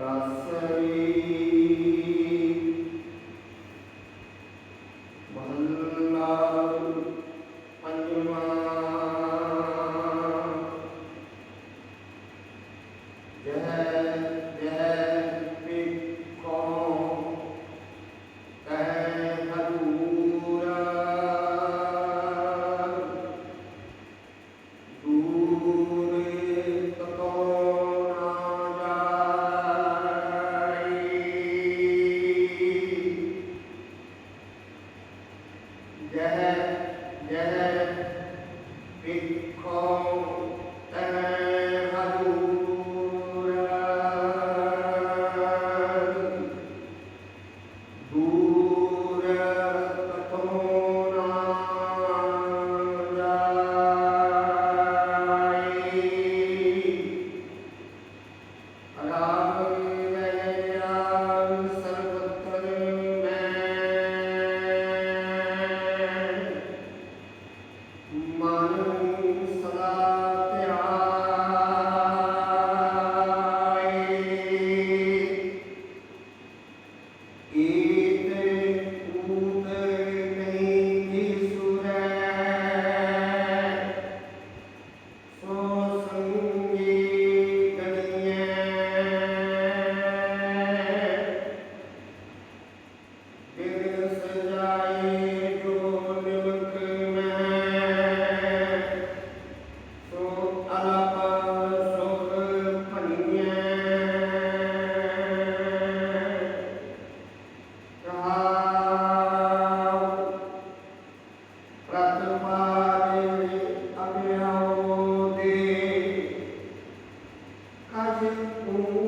raseri यह यह भिक्खो Amen. Ave Maria.